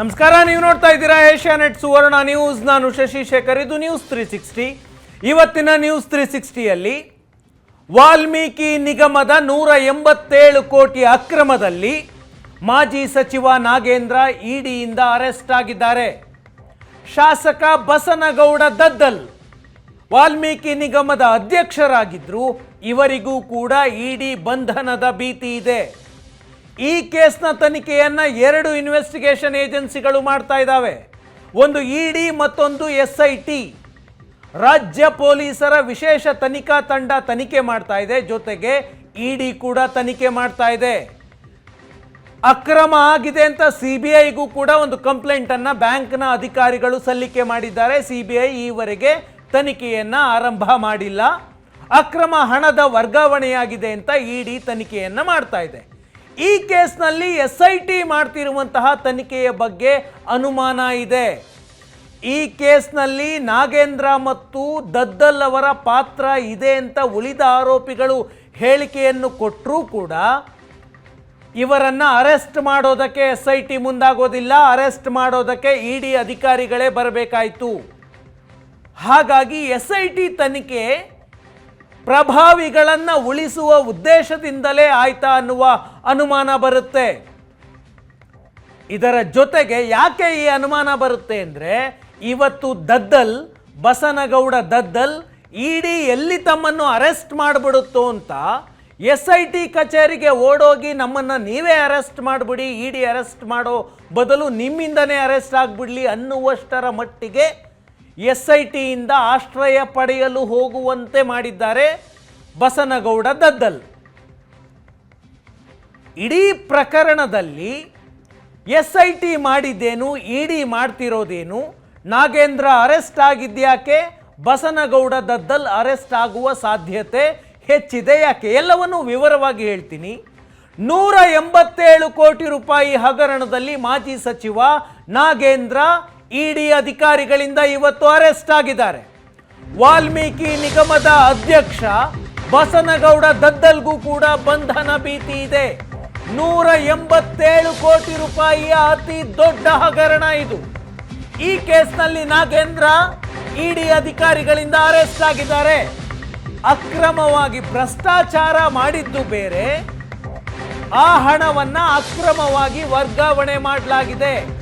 ನಮಸ್ಕಾರ, ನೀವು ನೋಡ್ತಾ ಇದ್ದೀರಾ ಏಷ್ಯಾ ನೆಟ್ ಸುವರ್ಣ ನ್ಯೂಸ್. ನಾನು ಶಶಿ ಶೇಖರ್. ಇದು ನ್ಯೂಸ್ ತ್ರೀ ಸಿಕ್ಸ್ಟಿ. ಇವತ್ತಿನ ನ್ಯೂಸ್ ತ್ರೀ ಸಿಕ್ಸ್ಟಿಯಲ್ಲಿ ವಾಲ್ಮೀಕಿ ನಿಗಮದ ನೂರ ಎಂಬತ್ತೇಳು ಕೋಟಿ ಅಕ್ರಮದಲ್ಲಿ ಮಾಜಿ ಸಚಿವ ನಾಗೇಂದ್ರ ಇಡಿಯಿಂದ ಅರೆಸ್ಟ್ ಆಗಿದ್ದಾರೆ. ಶಾಸಕ ಬಸನಗೌಡ ದದ್ದಲ್ ವಾಲ್ಮೀಕಿ ನಿಗಮದ ಅಧ್ಯಕ್ಷರಾಗಿದ್ದರು ಇವರಿಗೂ ಕೂಡ ಇಡಿ ಬಂಧನದ ಭೀತಿ ಇದೆ. ಈ ಕೇಸ್ನ ತನಿಖೆಯನ್ನು ಎರಡು ಇನ್ವೆಸ್ಟಿಗೇಷನ್ ಏಜೆನ್ಸಿಗಳು ಮಾಡ್ತಾ ಇದ್ದಾವೆ ಒಂದು ಇಡಿ ಮತ್ತೊಂದು ಎಸ್ ಐ ಟಿ ರಾಜ್ಯ ಪೊಲೀಸರ ವಿಶೇಷ ತನಿಖಾ ತಂಡ ತನಿಖೆ ಮಾಡ್ತಾ ಇದೆ. ಜೊತೆಗೆ ಡಿ ಕೂಡ ತನಿಖೆ ಮಾಡ್ತಾ ಇದೆ. ಅಕ್ರಮ ಆಗಿದೆ ಅಂತ ಸಿ ಬಿ ಐಗೂ ಕೂಡ ಒಂದು ಕಂಪ್ಲೇಂಟ್ ಅನ್ನ ಬ್ಯಾಂಕ್ನ ಅಧಿಕಾರಿಗಳು ಸಲ್ಲಿಕೆ ಮಾಡಿದ್ದಾರೆ. ಸಿ ಬಿ ಐ ಈವರೆಗೆ ತನಿಖೆಯನ್ನ ಆರಂಭ ಮಾಡಿಲ್ಲ. ಅಕ್ರಮ ಹಣದ ವರ್ಗಾವಣೆಯಾಗಿದೆ ಅಂತ ಇಡಿ ತನಿಖೆಯನ್ನ ಮಾಡ್ತಾ ಇದೆ. ಈ ಕೇಸ್ನಲ್ಲಿ ಎಸ್ ಐ ಟಿ ಮಾಡ್ತಿರುವಂತಹ ತನಿಖೆಯ ಬಗ್ಗೆ ಅನುಮಾನ ಇದೆ. ಈ ಕೇಸ್ನಲ್ಲಿ ನಾಗೇಂದ್ರ ಮತ್ತು ದದ್ದಲ್ ಅವರ ಪಾತ್ರ ಇದೆ ಅಂತ ಉಳಿದ ಆರೋಪಿಗಳು ಹೇಳಿಕೆಯನ್ನು ಕೊಟ್ಟರೂ ಕೂಡ ಇವರನ್ನು ಅರೆಸ್ಟ್ ಮಾಡೋದಕ್ಕೆ ಎಸ್ ಐ ಟಿ ಮುಂದಾಗೋದಿಲ್ಲ. ಅರೆಸ್ಟ್ ಮಾಡೋದಕ್ಕೆ ಇಡಿ ಅಧಿಕಾರಿಗಳೇ ಬರಬೇಕಾಯಿತು. ಹಾಗಾಗಿ ಎಸ್ ಐ ಟಿ ತನಿಖೆ ಪ್ರಭಾವಿಗಳನ್ನು ಉಳಿಸುವ ಉದ್ದೇಶದಿಂದಲೇ ಆಯ್ತಾ ಅನ್ನುವ ಅನುಮಾನ ಬರುತ್ತೆ. ಇದರ ಜೊತೆಗೆ ಯಾಕೆ ಈ ಅನುಮಾನ ಬರುತ್ತೆ ಅಂದರೆ ಇವತ್ತು ದದ್ದಲ್, ಬಸನಗೌಡ ದದ್ದಲ್ ಇಡಿ ಎಲ್ಲಿ ತಮ್ಮನ್ನು ಅರೆಸ್ಟ್ ಮಾಡಿಬಿಡುತ್ತೋ ಅಂತ ಎಸ್ ಐ ಟಿ ಕಚೇರಿಗೆ ಓಡೋಗಿ ನಮ್ಮನ್ನು ನೀವೇ ಅರೆಸ್ಟ್ ಮಾಡಿಬಿಡಿ, ಇಡಿ ಅರೆಸ್ಟ್ ಮಾಡೋ ಬದಲು ನಿಮ್ಮಿಂದನೇ ಅರೆಸ್ಟ್ ಆಗಿಬಿಡಲಿ ಅನ್ನುವಷ್ಟರ ಮಟ್ಟಿಗೆ ಎಸ್ ಐ ಟಿಯಿಂದ ಆಶ್ರಯ ಪಡೆಯಲು ಹೋಗುವಂತೆ ಮಾಡಿದ್ದಾರೆ ಬಸನಗೌಡ ದದ್ದಲ್. ಇಡೀ ಪ್ರಕರಣದಲ್ಲಿ ಎಸ್ ಐ ಟಿ ಮಾಡಿದ್ದೇನು, ಇಡಿ ಮಾಡ್ತಿರೋದೇನು, ನಾಗೇಂದ್ರ ಅರೆಸ್ಟ್ ಆಗಿದ್ಯಾಕೆ, ಬಸನಗೌಡ ದದ್ದಲ್ ಅರೆಸ್ಟ್ ಆಗುವ ಸಾಧ್ಯತೆ ಹೆಚ್ಚಿದೆ ಯಾಕೆ? ಎಲ್ಲವನ್ನೂ ವಿವರವಾಗಿ ಹೇಳ್ತೀನಿ. ನೂರ ಎಂಬತ್ತೇಳು ಕೋಟಿ ರೂಪಾಯಿ ಹಗರಣದಲ್ಲಿ ಮಾಜಿ ಸಚಿವ ನಾಗೇಂದ್ರ ಇಡಿ ಅಧಿಕಾರಿಗಳಿಂದ ಇವತ್ತು ಅರೆಸ್ಟ್ ಆಗಿದ್ದಾರೆ. ವಾಲ್ಮೀಕಿ ನಿಗಮದ ಅಧ್ಯಕ್ಷ ಬಸನಗೌಡ ದದ್ದಲ್ಗೂ ಕೂಡ ಬಂಧನ ಭೀತಿ ಇದೆ. ನೂರ ಎಂಬತ್ತೇಳು ಕೋಟಿ ರೂಪಾಯಿಯ ಅತಿ ದೊಡ್ಡ ಹಗರಣ ಇದು. ಈ ಕೇಸ್ನಲ್ಲಿ ನಾಗೇಂದ್ರ ಇಡಿ ಅಧಿಕಾರಿಗಳಿಂದ ಅರೆಸ್ಟ್ ಆಗಿದ್ದಾರೆ. ಅಕ್ರಮವಾಗಿ ಭ್ರಷ್ಟಾಚಾರ ಮಾಡಿದ್ದು ಬೇರೆ. ಆ ಹಣವನ್ನ ಅಕ್ರಮವಾಗಿ ವರ್ಗಾವಣೆ ಮಾಡಲಾಗಿದೆ.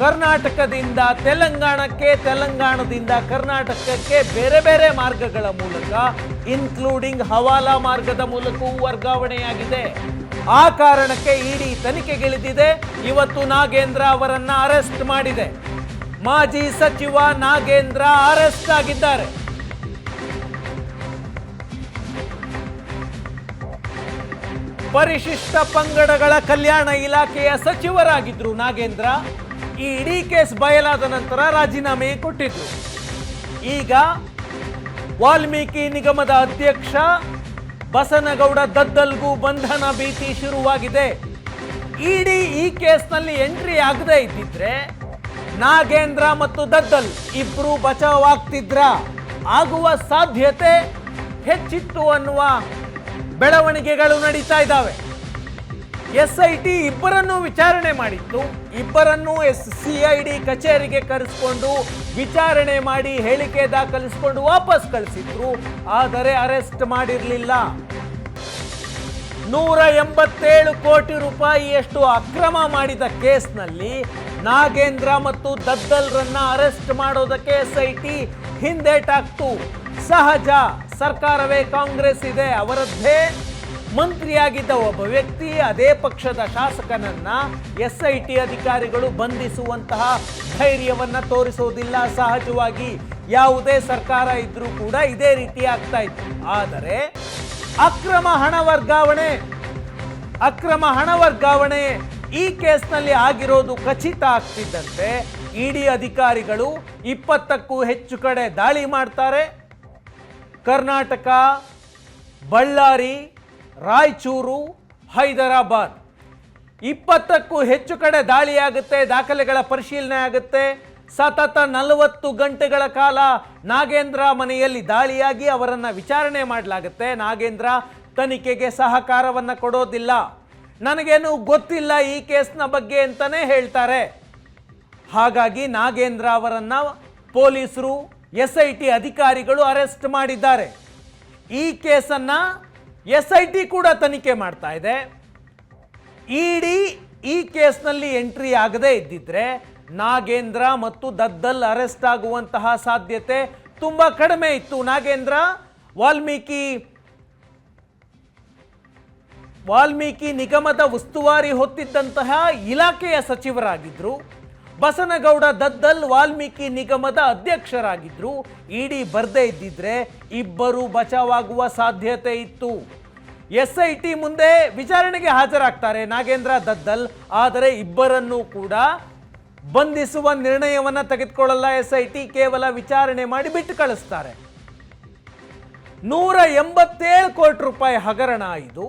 ಕರ್ನಾಟಕದಿಂದ ತೆಲಂಗಾಣಕ್ಕೆ, ತೆಲಂಗಾಣದಿಂದ ಕರ್ನಾಟಕಕ್ಕೆ ಬೇರೆ ಬೇರೆ ಮಾರ್ಗಗಳ ಮೂಲಕ ಇನ್ಕ್ಲೂಡಿಂಗ್ ಹವಾಲಾ ಮಾರ್ಗದ ಮೂಲಕವೂ ವರ್ಗಾವಣೆಯಾಗಿದೆ. ಆ ಕಾರಣಕ್ಕೆ ಇಡಿ ತನಿಖೆಗಿಳಿದಿದೆ. ಇವತ್ತು ನಾಗೇಂದ್ರ ಅವರನ್ನ ಅರೆಸ್ಟ್ ಮಾಡಿದೆ. ಮಾಜಿ ಸಚಿವ ನಾಗೇಂದ್ರ ಅರೆಸ್ಟ್ ಆಗಿದ್ದಾರೆ. ಪರಿಶಿಷ್ಟ ಪಂಗಡಗಳ ಕಲ್ಯಾಣ ಇಲಾಖೆಯ ಸಚಿವರಾಗಿದ್ರು ನಾಗೇಂದ್ರ. ಈ ಇಡೀ ಕೇಸ್ ಬಯಲಾದ ನಂತರ ರಾಜೀನಾಮೆ ಕೊಟ್ಟಿದ್ರು. ಈಗ ವಾಲ್ಮೀಕಿ ನಿಗಮದ ಅಧ್ಯಕ್ಷ ಬಸನಗೌಡ ದದ್ದಲ್ಗೂ ಬಂಧನ ಭೀತಿ ಶುರುವಾಗಿದೆ. ಇಡಿ ಈ ಕೇಸ್ನಲ್ಲಿ ಎಂಟ್ರಿ ಆಗದೇ ಇದ್ದಿದ್ರೆ ನಾಗೇಂದ್ರ ಮತ್ತು ದದ್ದಲ್ ಇಬ್ರು ಬಚಾವಾಗ್ತಿದ್ರ. ಆಗುವ ಸಾಧ್ಯತೆ ಹೆಚ್ಚಿತ್ತು ಅನ್ನುವ ಬೆಳವಣಿಗೆಗಳು ನಡೀತಾ ಇದ್ದಾವೆ. ಎಸ್ ಐ ಟಿ ಇಬ್ಬರನ್ನು ವಿಚಾರಣೆ ಮಾಡಿತ್ತು. ಇಬ್ಬರನ್ನು ಎಸ್ ಸಿ ಐ ಡಿ ಕಚೇರಿಗೆ ಕರೆಸ್ಕೊಂಡು ವಿಚಾರಣೆ ಮಾಡಿ ಹೇಳಿಕೆ ದಾಖಲಿಸಿಕೊಂಡು ವಾಪಸ್ ಕಳಿಸಿದ್ರು. ಆದರೆ ಅರೆಸ್ಟ್ ಮಾಡಿರಲಿಲ್ಲ. ನೂರ ಎಂಬತ್ತೇಳು ಕೋಟಿ ರೂಪಾಯಿಯಷ್ಟು ಅಕ್ರಮ ಮಾಡಿದ ಕೇಸ್ನಲ್ಲಿ ನಾಗೇಂದ್ರ ಮತ್ತು ದದ್ದಲ್ರನ್ನ ಅರೆಸ್ಟ್ ಮಾಡೋದಕ್ಕೆ ಎಸ್ ಐ ಟಿ ಹಿಂದೇಟಾಕ್ತು ಸಹಜ ಸರ್ಕಾರವೇ ಕಾಂಗ್ರೆಸ್ ಇದೆ, ಅವರದ್ದೇ ಮಂತ್ರಿಯಾಗಿದ್ದ ಒಬ್ಬ ವ್ಯಕ್ತಿ ಅದೇ ಪಕ್ಷದ ಶಾಸಕನನ್ನ ಎಸ್ ಐ ಟಿ ಅಧಿಕಾರಿಗಳು ಬಂಧಿಸುವಂತಹ ಧೈರ್ಯವನ್ನ ತೋರಿಸೋದಿಲ್ಲ ಸಹಜವಾಗಿ ಯಾವುದೇ ಸರ್ಕಾರ ಇದ್ರೂ ಕೂಡ ಇದೇ ರೀತಿ ಆಗ್ತಾ ಇತ್ತು. ಆದರೆ ಅಕ್ರಮ ಹಣ ವರ್ಗಾವಣೆ, ಅಕ್ರಮ ಹಣ ವರ್ಗಾವಣೆ ಈ ಕೇಸ್ನಲ್ಲಿ ಆಗಿರೋದು ಖಚಿತ ಆಗ್ತಿದ್ದಂತೆ ಇಡಿ ಅಧಿಕಾರಿಗಳು ಇಪ್ಪತ್ತಕ್ಕೂ ಹೆಚ್ಚು ಕಡೆ ದಾಳಿ ಮಾಡ್ತಾರೆ. ಕರ್ನಾಟಕ, ಬಳ್ಳಾರಿ ರಾಯಚೂರು, ಹೈದರಾಬಾದ್. ಇಪ್ಪತ್ತಕ್ಕೂ ಹೆಚ್ಚು ಕಡೆ ದಾಳಿಯಾಗುತ್ತೆ, ದಾಖಲೆಗಳ ಪರಿಶೀಲನೆ ಆಗುತ್ತೆ. ಸತತ ನಲವತ್ತು ಗಂಟೆಗಳ ಕಾಲ ನಾಗೇಂದ್ರ ಮನೆಯಲ್ಲಿ ದಾಳಿಯಾಗಿ ಅವರನ್ನು ವಿಚಾರಣೆ ಮಾಡಲಾಗುತ್ತೆ. ನಾಗೇಂದ್ರ ತನಿಖೆಗೆ ಸಹಕಾರವನ್ನು ಕೊಡೋದಿಲ್ಲ. ನನಗೇನು ಗೊತ್ತಿಲ್ಲ ಈ ಕೇಸ್ನ ಬಗ್ಗೆ ಅಂತಲೇ ಹೇಳ್ತಾರೆ. ಹಾಗಾಗಿ ನಾಗೇಂದ್ರ ಅವರನ್ನು ಪೊಲೀಸರು ಎಸ್ ಐ ಟಿ ಅಧಿಕಾರಿಗಳು ಅರೆಸ್ಟ್ ಮಾಡಿದ್ದಾರೆ. ಈ ಕೇಸನ್ನ ಎಸ್ ಐ ಟಿ ಕೂಡ ತನಿಖೆ ಮಾಡ್ತಾ ಇದೆ. ಇಡಿ ಈ ಕೇಸ್ನಲ್ಲಿ ಎಂಟ್ರಿ ಆಗದೇ ಇದ್ದಿದ್ರೆ ನಾಗೇಂದ್ರ ಮತ್ತು ದದ್ದಲ್ ಅರೆಸ್ಟ್ ಆಗುವಂತಹ ಸಾಧ್ಯತೆ ತುಂಬಾ ಕಡಿಮೆ ಇತ್ತು. ನಾಗೇಂದ್ರ, ವಾಲ್ಮೀಕಿ ವಾಲ್ಮೀಕಿ ನಿಗಮದ ಉಸ್ತುವಾರಿ ಹೊತ್ತಿದ್ದಂತಹ ಇಲಾಖೆಯ ಸಚಿವರಾಗಿದ್ರು. ಬಸನಗೌಡ ದದ್ದಲ್ ವಾಲ್ಮೀಕಿ ನಿಗಮದ ಅಧ್ಯಕ್ಷರಾಗಿದ್ರು. ಇಡಿ ಬರದೇ ಇದ್ದಿದ್ರೆ ಇಬ್ಬರು ಬಚಾವಾಗುವ ಸಾಧ್ಯತೆ ಇತ್ತು. ಎಸ್ ಐ ಟಿ ಮುಂದೆ ವಿಚಾರಣೆಗೆ ಹಾಜರಾಗ್ತಾರೆ ನಾಗೇಂದ್ರ ದದ್ದಲ್. ಆದರೆ ಇಬ್ಬರನ್ನೂ ಕೂಡ ಬಂಧಿಸುವ ನಿರ್ಣಯವನ್ನ ತೆಗೆದುಕೊಳ್ಳಲ್ಲ ಎಸ್ ಐ ಟಿ ಕೇವಲ ವಿಚಾರಣೆ ಮಾಡಿ ಬಿಟ್ಟು ಕಳಿಸ್ತಾರೆ. ನೂರ ಎಂಬತ್ತೇಳು ಕೋಟಿ ರೂಪಾಯಿ ಹಗರಣ ಇದು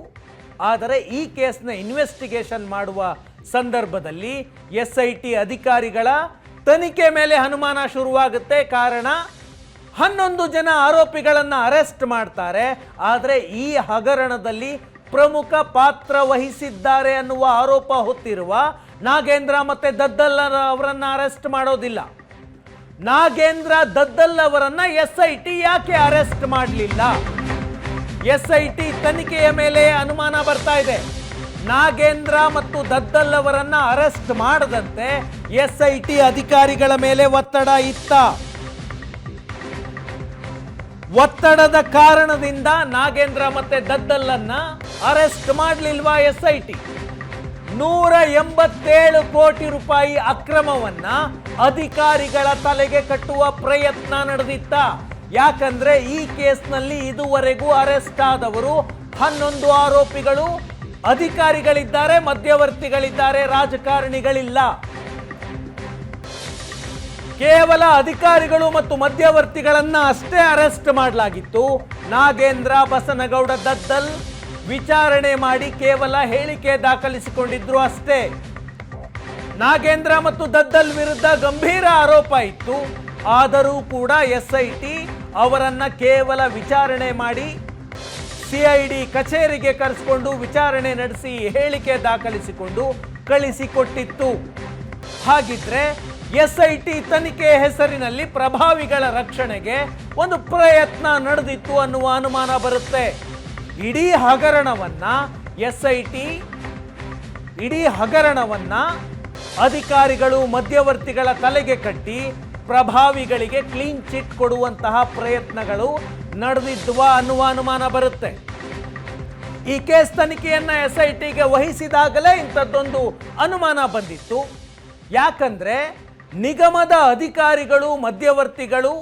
ಆದರೆ ಈ ಕೇಸ್ನ ಇನ್ವೆಸ್ಟಿಗೇಷನ್ ಮಾಡುವ ಸಂದರ್ಭದಲ್ಲಿ ಎಸ್ ಐ ಟಿ ಅಧಿಕಾರಿಗಳ ತನಿಖೆ ಮೇಲೆ ಅನುಮಾನ ಶುರುವಾಗುತ್ತೆ. ಕಾರಣ, ಹನ್ನೊಂದು ಜನ ಆರೋಪಿಗಳನ್ನು ಅರೆಸ್ಟ್ ಮಾಡ್ತಾರೆ. ಆದರೆ ಈ ಹಗರಣದಲ್ಲಿ ಪ್ರಮುಖ ಪಾತ್ರ ವಹಿಸಿದ್ದಾರೆ ಅನ್ನುವ ಆರೋಪ ಹೊತ್ತಿರುವ ನಾಗೇಂದ್ರ ಮತ್ತೆ ದದ್ದಲ್ ಅವರನ್ನು ಅರೆಸ್ಟ್ ಮಾಡೋದಿಲ್ಲ. ನಾಗೇಂದ್ರ ದದ್ದಲ್ ಅವರನ್ನು ಎಸ್ ಐ ಟಿ ಯಾಕೆ ಅರೆಸ್ಟ್ ಮಾಡಲಿಲ್ಲ? ಎಸ್ ಐ ಟಿ ತನಿಖೆಯ ಮೇಲೆ ಅನುಮಾನ ಬರ್ತಾ ಇದೆ. ನಾಗೇಂದ್ರ ಮತ್ತು ದದ್ದಲ್ ಅವರನ್ನ ಅರೆಸ್ಟ್ ಮಾಡದಂತೆ ಎಸ್ ಐ ಟಿ ಅಧಿಕಾರಿಗಳ ಮೇಲೆ ಒತ್ತಡ ಇತ್ತ. ಒತ್ತಡದ ಕಾರಣದಿಂದ ನಾಗೇಂದ್ರ ಮತ್ತೆ ದದ್ದಲ್ಲನ್ನ ಅರೆಸ್ಟ್ ಮಾಡಲಿಲ್ವಾ ಎಸ್ ಐ ನೂರ ಎಂಬತ್ತೇಳು ಕೋಟಿ ರೂಪಾಯಿ ಅಕ್ರಮವನ್ನ ಅಧಿಕಾರಿಗಳ ತಲೆಗೆ ಕಟ್ಟುವ ಪ್ರಯತ್ನ ನಡೆದಿತ್ತ. ಯಾಕಂದ್ರೆ ಈ ಕೇಸ್ನಲ್ಲಿ ಇದುವರೆಗೂ ಅರೆಸ್ಟ್ ಆದವರು ಹನ್ನೊಂದು ಆರೋಪಿಗಳು ಅಧಿಕಾರಿಗಳಿದ್ದಾರೆ, ಮಧ್ಯವರ್ತಿಗಳಿದ್ದಾರೆ, ರಾಜಕಾರಣಿಗಳಿಲ್ಲ. ಕೇವಲ ಅಧಿಕಾರಿಗಳು ಮತ್ತು ಮಧ್ಯವರ್ತಿಗಳನ್ನ ಅಷ್ಟೇ ಅರೆಸ್ಟ್ ಮಾಡಲಾಗಿತ್ತು. ನಾಗೇಂದ್ರ, ಬಸನಗೌಡ ದದ್ದಲ್ ವಿಚಾರಣೆ ಮಾಡಿ ಕೇವಲ ಹೇಳಿಕೆ ದಾಖಲಿಸಿಕೊಂಡಿದ್ರು ಅಷ್ಟೇ. ನಾಗೇಂದ್ರ ಮತ್ತು ದದ್ದಲ್ ವಿರುದ್ಧ ಗಂಭೀರ ಆರೋಪ ಇತ್ತು. ಆದರೂ ಕೂಡ ಎಸ್ ಐ ಅವರನ್ನ ಕೇವಲ ವಿಚಾರಣೆ ಮಾಡಿ ಸಿಐಡಿ ಕಚೇರಿಗೆ ಕರೆಸಿಕೊಂಡು ವಿಚಾರಣೆ ನಡೆಸಿ ಹೇಳಿಕೆ ದಾಖಲಿಸಿಕೊಂಡು ಕಳಿಸಿಕೊಟ್ಟಿತ್ತು. ಹಾಗಿದ್ರೆ ಎಸ್ಐಟಿ ತನಿಖೆ ಹೆಸರಿನಲ್ಲಿ ಪ್ರಭಾವಿಗಳ ರಕ್ಷಣೆಗೆ ಒಂದು ಪ್ರಯತ್ನ ನಡೆದಿತ್ತು ಅನ್ನುವ ಅನುಮಾನ ಬರುತ್ತೆ. ಇಡೀ ಹಗರಣವನ್ನ ಎಸ್ಐಟಿ, ಇಡೀ ಹಗರಣವನ್ನ ಅಧಿಕಾರಿಗಳು ಮಧ್ಯವರ್ತಿಗಳ ತಲೆಗೆ ಕಟ್ಟಿ ಪ್ರಭಾವಿಗಳಿಗೆ ಕ್ಲೀನ್ ಚಿಟ್ ಕೊಡುವಂತಹ ಪ್ರಯತ್ನಗಳು ನಡೆದಿದ್ದುವ ಅನ್ನುವ ಅನುಮಾನ ಬರುತ್ತೆ. ಈ ಕೇಸ್ ತನಿಖೆಯನ್ನು ಎಸ್ ಐ ಟಿಗೆ ವಹಿಸಿದಾಗಲೇ ಇಂಥದ್ದೊಂದು ಅನುಮಾನ ಬಂದಿತ್ತು. ಯಾಕಂದ್ರೆ ನಿಗಮದ ಅಧಿಕಾರಿಗಳು, ಮಧ್ಯವರ್ತಿಗಳು,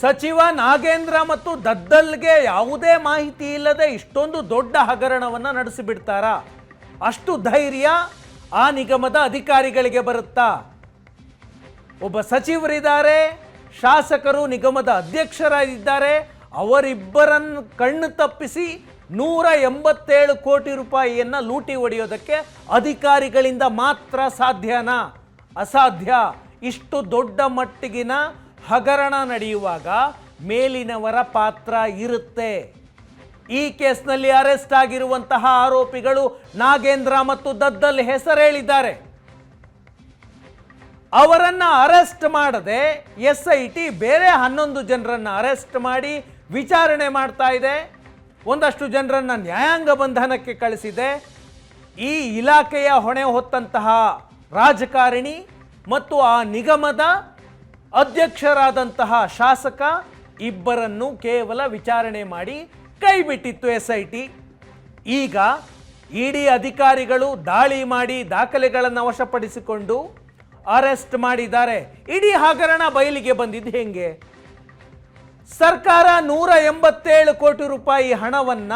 ಸಚಿವ ನಾಗೇಂದ್ರ ಮತ್ತು ದದ್ದಲ್ಗೆ ಯಾವುದೇ ಮಾಹಿತಿ ಇಲ್ಲದೆ ಇಷ್ಟೊಂದು ದೊಡ್ಡ ಹಗರಣವನ್ನು ನಡೆಸಿಬಿಡ್ತಾರಾ? ಅಷ್ಟು ಧೈರ್ಯ ಆ ನಿಗಮದ ಅಧಿಕಾರಿಗಳಿಗೆ ಬರುತ್ತಾ? ಒಬ್ಬ ಸಚಿವರಿದ್ದಾರೆ, ಶಾಸಕರು, ನಿಗಮದ ಅಧ್ಯಕ್ಷರಾಗಿದ್ದಾರೆ ಅವರಿಬ್ಬರನ್ನು ಕಣ್ಣು ತಪ್ಪಿಸಿ ನೂರ ಎಂಬತ್ತೇಳು ಕೋಟಿ ರೂಪಾಯಿಯನ್ನು ಲೂಟಿ ಹೊಡೆಯೋದಕ್ಕೆ ಅಧಿಕಾರಿಗಳಿಂದ ಮಾತ್ರ ಸಾಧ್ಯನಾ? ಅಸಾಧ್ಯ. ಇಷ್ಟು ದೊಡ್ಡ ಮಟ್ಟಿಗಿನ ಹಗರಣ ನಡೆಯುವಾಗ ಮೇಲಿನವರ ಪಾತ್ರ ಇರುತ್ತೆ. ಈ ಕೇಸ್ನಲ್ಲಿ ಅರೆಸ್ಟ್ ಆಗಿರುವಂತಹ ಆರೋಪಿಗಳು ನಾಗೇಂದ್ರ ಮತ್ತು ದದ್ದಲ್ ಹೆಸರೇಳಿದ್ದಾರೆ. ಅವರನ್ನ ಅರೆಸ್ಟ್ ಮಾಡದೆ ಎಸ್ ಐ ಟಿ ಬೇರೆ ಹನ್ನೊಂದು ಜನರನ್ನು ಅರೆಸ್ಟ್ ಮಾಡಿ ವಿಚಾರಣೆ ಮಾಡ್ತಾ ಇದೆ. ಒಂದಷ್ಟು ಜನರನ್ನು ನ್ಯಾಯಾಂಗ ಬಂಧನಕ್ಕೆ ಕಳಿಸಿದೆ. ಈ ಇಲಾಖೆಯ ಹೊಣೆ ಹೊತ್ತಂತಹ ರಾಜಕಾರಣಿ ಮತ್ತು ಆ ನಿಗಮದ ಅಧ್ಯಕ್ಷರಾದಂತಹ ಶಾಸಕ ಇಬ್ಬರನ್ನು ಕೇವಲ ವಿಚಾರಣೆ ಮಾಡಿ ಕೈಬಿಟ್ಟಿತ್ತು ಎಸ್ ಐ ಟಿ ಈಗ ಇಡಿ ಅಧಿಕಾರಿಗಳು ದಾಳಿ ಮಾಡಿ ದಾಖಲೆಗಳನ್ನು ವಶಪಡಿಸಿಕೊಂಡು ಅರೆಸ್ಟ್ ಮಾಡಿದ್ದಾರೆ. ಇಡೀ ಹಗರಣ ಬಯಲಿಗೆ ಬಂದಿದ್ದು ಹೆಂಗೆ? ಸರ್ಕಾರ ನೂರ ಎಂಬತ್ತೇಳು ಕೋಟಿ ರೂಪಾಯಿ ಹಣವನ್ನ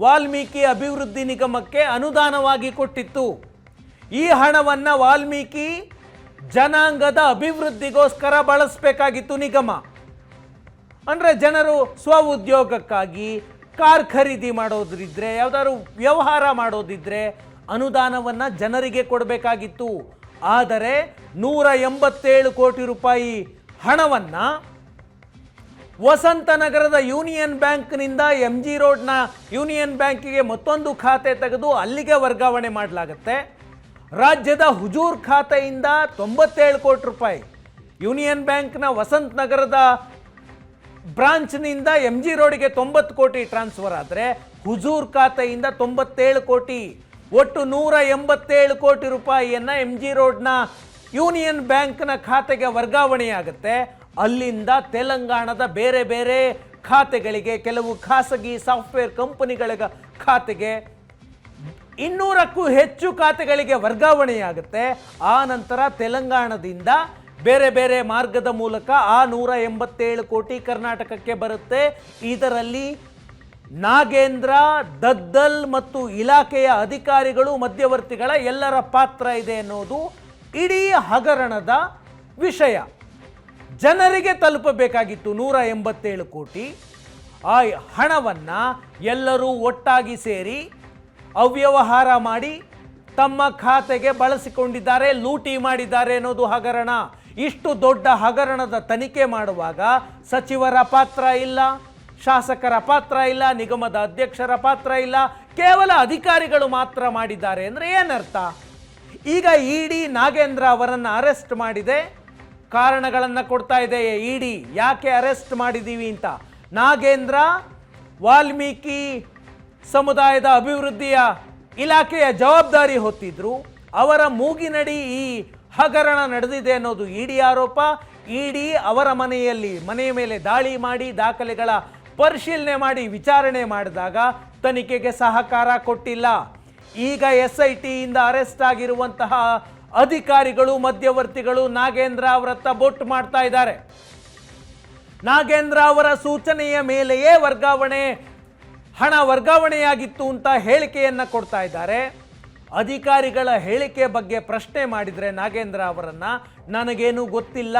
ವಾಲ್ಮೀಕಿ ಅಭಿವೃದ್ಧಿ ನಿಗಮಕ್ಕೆ ಅನುದಾನವಾಗಿ ಕೊಟ್ಟಿತ್ತು. ಈ ಹಣವನ್ನ ವಾಲ್ಮೀಕಿ ಜನಾಂಗದ ಅಭಿವೃದ್ಧಿಗೋಸ್ಕರ ಬಳಸಬೇಕಾಗಿತ್ತು ನಿಗಮ. ಅಂದ್ರೆ ಜನರು ಸ್ವ ಉದ್ಯೋಗಕ್ಕಾಗಿ ಕಾರ್ ಖರೀದಿ ಮಾಡೋದ್ರಿದ್ರೆ, ಯಾವ್ದಾದ್ರು ವ್ಯವಹಾರ ಮಾಡೋದಿದ್ರೆ ಅನುದಾನವನ್ನ ಜನರಿಗೆ ಕೊಡಬೇಕಾಗಿತ್ತು. ಆದರೆ ನೂರ ಎಂಬತ್ತೇಳು ಕೋಟಿ ರೂಪಾಯಿ ಹಣವನ್ನ ವಸಂತನಗರದ ಯೂನಿಯನ್ ಬ್ಯಾಂಕ್ನಿಂದ ಎಂ ಜಿ ರೋಡ್ನ ಯೂನಿಯನ್ ಬ್ಯಾಂಕಿಗೆ ಮತ್ತೊಂದು ಖಾತೆ ತೆಗೆದು ಅಲ್ಲಿಗೆ ವರ್ಗಾವಣೆ ಮಾಡಲಾಗುತ್ತೆ. ರಾಜ್ಯದ ಹುಜೂರ್ ಖಾತೆಯಿಂದ ತೊಂಬತ್ತೇಳು ಕೋಟಿ ರೂಪಾಯಿ ಯೂನಿಯನ್ ಬ್ಯಾಂಕ್ನ ವಸಂತ ನಗರದ ಬ್ರಾಂಚ್ನಿಂದ ಎಂ ಜಿ ರೋಡಿಗೆ ತೊಂಬತ್ತು ಕೋಟಿ ಟ್ರಾನ್ಸ್ಫರ್ ಆದರೆ ಹುಜೂರ್ ಖಾತೆಯಿಂದ ತೊಂಬತ್ತೇಳು ಕೋಟಿ ಒಟ್ಟು ನೂರ ಎಂಬತ್ತೇಳು ಕೋಟಿ ರೂಪಾಯಿಯನ್ನು ಎಂ ಜಿ ರೋಡ್ನ ಯೂನಿಯನ್ ಬ್ಯಾಂಕ್ನ ಖಾತೆಗೆ ವರ್ಗಾವಣೆಯಾಗುತ್ತೆ. ಅಲ್ಲಿಂದ ತೆಲಂಗಾಣದ ಬೇರೆ ಬೇರೆ ಖಾತೆಗಳಿಗೆ, ಕೆಲವು ಖಾಸಗಿ ಸಾಫ್ಟ್ವೇರ್ ಕಂಪನಿಗಳ ಖಾತೆಗೆ, ಇನ್ನೂರಕ್ಕೂ ಹೆಚ್ಚು ಖಾತೆಗಳಿಗೆ ವರ್ಗಾವಣೆಯಾಗುತ್ತೆ. ಆ ನಂತರ ತೆಲಂಗಾಣದಿಂದ ಬೇರೆ ಬೇರೆ ಮಾರ್ಗದ ಮೂಲಕ ಆ ನೂರ ಎಂಬತ್ತೇಳು ಕೋಟಿ ಕರ್ನಾಟಕಕ್ಕೆ ಬರುತ್ತೆ. ಇದರಲ್ಲಿ ನಾಗೇಂದ್ರ, ದದ್ದಲ್ ಮತ್ತು ಇಲಾಖೆಯ ಅಧಿಕಾರಿಗಳು, ಮಧ್ಯವರ್ತಿಗಳ ಎಲ್ಲರ ಪಾತ್ರ ಇದೆ ಅನ್ನೋದು ಇಡೀ ಹಗರಣದ ವಿಷಯ. ಜನರಿಗೆ ತಲುಪಬೇಕಾಗಿತ್ತು ನೂರ ಎಂಬತ್ತೇಳು ಕೋಟಿ. ಆ ಹಣವನ್ನು ಎಲ್ಲರೂ ಒಟ್ಟಾಗಿ ಸೇರಿ ಅವ್ಯವಹಾರ ಮಾಡಿ ತಮ್ಮ ಖಾತೆಗೆ ಬಳಸಿಕೊಂಡಿದ್ದಾರೆ, ಲೂಟಿ ಮಾಡಿದ್ದಾರೆ ಅನ್ನೋದು ಹಗರಣ. ಇಷ್ಟು ದೊಡ್ಡ ಹಗರಣದ ತನಿಖೆ ಮಾಡುವಾಗ ಸಚಿವರ ಪಾತ್ರ ಇಲ್ಲ. ಶಾಸಕರ ಪಾತ್ರ ಇಲ್ಲ, ನಿಗಮದ ಅಧ್ಯಕ್ಷರ ಪಾತ್ರ ಇಲ್ಲ, ಕೇವಲ ಅಧಿಕಾರಿಗಳು ಮಾತ್ರ ಮಾಡಿದ್ದಾರೆ ಅಂದರೆ ಏನರ್ಥ? ಈಗ ಇಡಿ ನಾಗೇಂದ್ರ ಅವರನ್ನು ಅರೆಸ್ಟ್ ಮಾಡಿದೆ. ಕಾರಣಗಳನ್ನು ಕೊಡ್ತಾ ಇದೆ ಇಡಿ ಯಾಕೆ ಅರೆಸ್ಟ್ ಮಾಡಿದ್ದೀವಿ ಅಂತ? ನಾಗೇಂದ್ರ, ವಾಲ್ಮೀಕಿ ಸಮುದಾಯದ ಅಭಿವೃದ್ಧಿಯ ಇಲಾಖೆಯ ಜವಾಬ್ದಾರಿ ಹೊತ್ತಿದ್ರು. ಅವರ ಮೂಗಿನಡಿ ಈ ಹಗರಣ ನಡೆದಿದೆ ಅನ್ನೋದು ಇಡಿ ಆರೋಪ. ಇಡಿ ಅವರ ಮನೆಯಲ್ಲಿ ಮನೆಯ ಮೇಲೆ ದಾಳಿ ಮಾಡಿ ದಾಖಲೆಗಳ ಪರಿಶೀಲನೆ ಮಾಡಿ ವಿಚಾರಣೆ ಮಾಡಿದಾಗ ತನಿಖೆಗೆ ಸಹಕಾರ ಕೊಟ್ಟಿಲ್ಲ. ಈಗ ಎಸ್ ಐ ಟಿಯಿಂದ ಅರೆಸ್ಟ್ ಆಗಿರುವಂತಹ ಅಧಿಕಾರಿಗಳು, ಮಧ್ಯವರ್ತಿಗಳು ನಾಗೇಂದ್ರ ಅವರತ್ತ ಬೊಟ್ಟು ಮಾಡ್ತಾ ಇದ್ದಾರೆ. ನಾಗೇಂದ್ರ ಅವರ ಸೂಚನೆಯ ಮೇಲೆಯೇ ವರ್ಗಾವಣೆ, ಹಣ ವರ್ಗಾವಣೆಯಾಗಿತ್ತು ಅಂತ ಹೇಳಿಕೆಯನ್ನ ಕೊಡ್ತಾ ಇದ್ದಾರೆ. ಅಧಿಕಾರಿಗಳ ಹೇಳಿಕೆ ಬಗ್ಗೆ ಪ್ರಶ್ನೆ ಮಾಡಿದರೆ ನಾಗೇಂದ್ರ ಅವರನ್ನು, ನನಗೇನು ಗೊತ್ತಿಲ್ಲ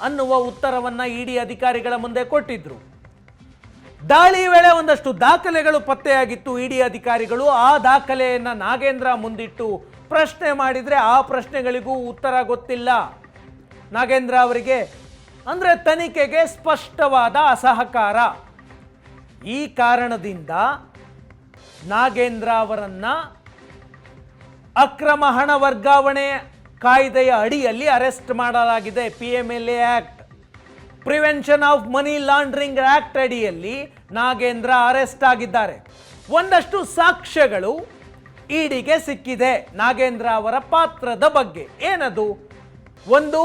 ಅನ್ನುವ ಉತ್ತರವನ್ನು ಇಡಿ ಅಧಿಕಾರಿಗಳ ಮುಂದೆ ಕೊಟ್ಟಿದ್ರು. ದಾಳಿ ವೇಳೆ ಒಂದಷ್ಟು ದಾಖಲೆಗಳು ಪತ್ತೆಯಾಗಿತ್ತು. ಇಡಿ ಅಧಿಕಾರಿಗಳು ಆ ದಾಖಲೆಯನ್ನ ನಾಗೇಂದ್ರ ಮುಂದಿಟ್ಟು ಪ್ರಶ್ನೆ ಮಾಡಿದರೆ ಆ ಪ್ರಶ್ನೆಗಳಿಗೂ ಉತ್ತರ ಗೊತ್ತಿಲ್ಲ. ನಾಗೇಂದ್ರ ಅವರಿಗೆ ಅಂದ್ರೆ ತನಿಖೆಗೆ ಸ್ಪಷ್ಟವಾದ ಅಸಹಕಾರ. ಈ ಕಾರಣದಿಂದ ನಾಗೇಂದ್ರ ಅವರನ್ನು ಅಕ್ರಮ ಹಣ ವರ್ಗಾವಣೆ ಕಾಯ್ದೆಯ ಅಡಿಯಲ್ಲಿ ಅರೆಸ್ಟ್ ಮಾಡಲಾಗಿದೆ. P M L A act prevention of money laundering act ಅಡಿಯಲ್ಲಿ ನಾಗೇಂದ್ರ ಅರೆಸ್ಟ್ ಆಗಿದ್ದಾರೆ. ಒಂದಷ್ಟು ಸಾಕ್ಷ್ಯಗಳು ಇಡಿಗೆ ಸಿಕ್ಕಿದೆ ನಾಗೇಂದ್ರ ಅವರ ಪಾತ್ರದ ಬಗ್ಗೆ. ಏನದು? ಒಂದು,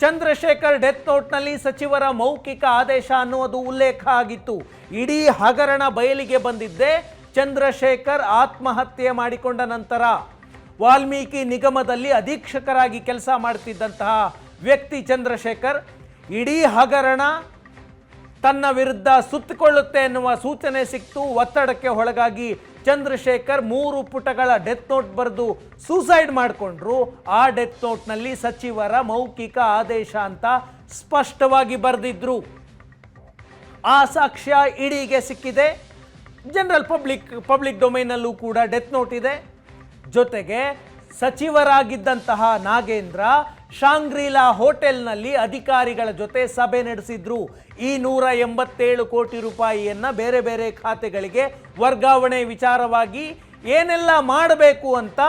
ಚಂದ್ರಶೇಖರ್ ಡೆತ್ ನೋಟ್ನಲ್ಲಿ ಸಚಿವರ ಮೌಖಿಕ ಆದೇಶ ಅನ್ನುವುದು ಉಲ್ಲೇಖ ಆಗಿತ್ತು. ಇಡೀ ಹಗರಣ ಬಯಲಿಗೆ ಬಂದಿದ್ದೆ ಚಂದ್ರಶೇಖರ್ ಆತ್ಮಹತ್ಯೆ ಮಾಡಿಕೊಂಡ ನಂತರ. ವಾಲ್ಮೀಕಿ ನಿಗಮದಲ್ಲಿ ಅಧೀಕ್ಷಕರಾಗಿ ಕೆಲಸ ಮಾಡ್ತಿದ್ದಂತಹ ವ್ಯಕ್ತಿ ಚಂದ್ರಶೇಖರ್ ಇಡೀ ಹಗರಣ ತನ್ನ ವಿರುದ್ಧ ಸುತ್ತಿಕೊಳ್ಳುತ್ತೆ ಎನ್ನುವ ಸೂಚನೆ ಸಿಕ್ತು. ಒತ್ತಡಕ್ಕೆ ಒಳಗಾಗಿ ಚಂದ್ರಶೇಖರ್ ಮೂರು ಪುಟಗಳ ಡೆತ್ ನೋಟ್ ಬರೆದು ಸೂಸೈಡ್ ಮಾಡಿಕೊಂಡ್ರು. ಆ ಡೆತ್ ನೋಟ್ನಲ್ಲಿ ಸಚಿವರ ಮೌಖಿಕ ಆದೇಶ ಅಂತ ಸ್ಪಷ್ಟವಾಗಿ ಬರೆದಿದ್ರು. ಆ ಸಾಕ್ಷ್ಯ ಇಡಿಗೆ ಸಿಕ್ಕಿದೆ. ಜನರಲ್ ಪಬ್ಲಿಕ್ ಪಬ್ಲಿಕ್ ಡೊಮೈನಲ್ಲೂ ಕೂಡ ಡೆತ್ ನೋಟ್ ಇದೆ. ಜೊತೆಗೆ ಸಚಿವರಾಗಿದ್ದಂತಹ ನಾಗೇಂದ್ರ ಶಾಂಗ್ರೀಲಾ ಹೋಟೆಲ್ನಲ್ಲಿ ಅಧಿಕಾರಿಗಳ ಜೊತೆ ಸಭೆ ನಡೆಸಿದ್ರು. ಈ ನೂರ ಎಂಬತ್ತೇಳು ಕೋಟಿ ರೂಪಾಯಿಯನ್ನು ಬೇರೆ ಬೇರೆ ಖಾತೆಗಳಿಗೆ ವರ್ಗಾವಣೆ ವಿಚಾರವಾಗಿ ಏನೆಲ್ಲ ಮಾಡಬೇಕು ಅಂತ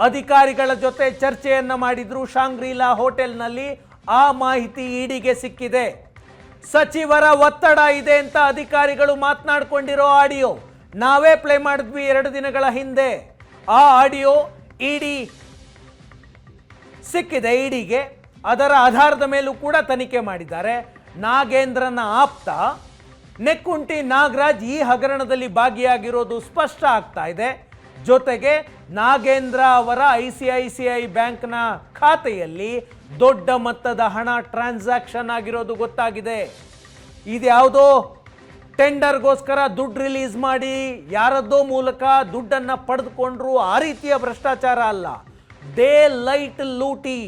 ಅಧಿಕಾರಿಗಳ ಜೊತೆ ಚರ್ಚೆಯನ್ನ ಮಾಡಿದ್ರು ಶಾಂಗ್ರೀಲಾ ಹೋಟೆಲ್ನಲ್ಲಿ. ಆ ಮಾಹಿತಿ ಇಡಿಗೆ ಸಿಕ್ಕಿದೆ. ಸಚಿವರ ಒತ್ತಡ ಇದೆ ಅಂತ ಅಧಿಕಾರಿಗಳು ಮಾತನಾಡಿಕೊಂಡಿರೋ ಆಡಿಯೋ. ನಾವೇ ಪ್ಲೇ ಮಾಡಿದ್ವಿ ಎರಡು ದಿನಗಳ ಹಿಂದೆ. ಆ ಆಡಿಯೋ ಇಡಿ ಸಿಕ್ಕಿದೆ ಇಡಿಗೆ ಅದರ ಆಧಾರದ ಮೇಲೂ ಕೂಡ ತನಿಖೆ ಮಾಡಿದ್ದಾರೆ. ನಾಗೇಂದ್ರನ ಆಪ್ತ ನೆಕ್ಕುಂಟಿ ನಾಗರಾಜ್ ಈ ಹಗರಣದಲ್ಲಿ ಭಾಗಿಯಾಗಿರೋದು ಸ್ಪಷ್ಟ ಆಗ್ತಾ ಇದೆ. ಜೊತೆಗೆ ನಾಗೇಂದ್ರ ಅವರ I C I C I ಬ್ಯಾಂಕ್ನ ಖಾತೆಯಲ್ಲಿ ದೊಡ್ಡ ಮೊತ್ತದ ಹಣ ಟ್ರಾನ್ಸಾಕ್ಷನ್ ಆಗಿರೋದು ಗೊತ್ತಾಗಿದೆ. ಇದ್ಯಾವುದೋ ಟೆಂಡರ್ಗೋಸ್ಕರ ದುಡ್ಡು ರಿಲೀಸ್ ಮಾಡಿ ಯಾರದ್ದೋ ಮೂಲಕ ದುಡ್ಡನ್ನು ಪಡೆದುಕೊಂಡ್ರು ಆ ರೀತಿಯ ಭ್ರಷ್ಟಾಚಾರ ಅಲ್ಲ. ದೇ ಲೈಟ್ ಲೂಟಿ.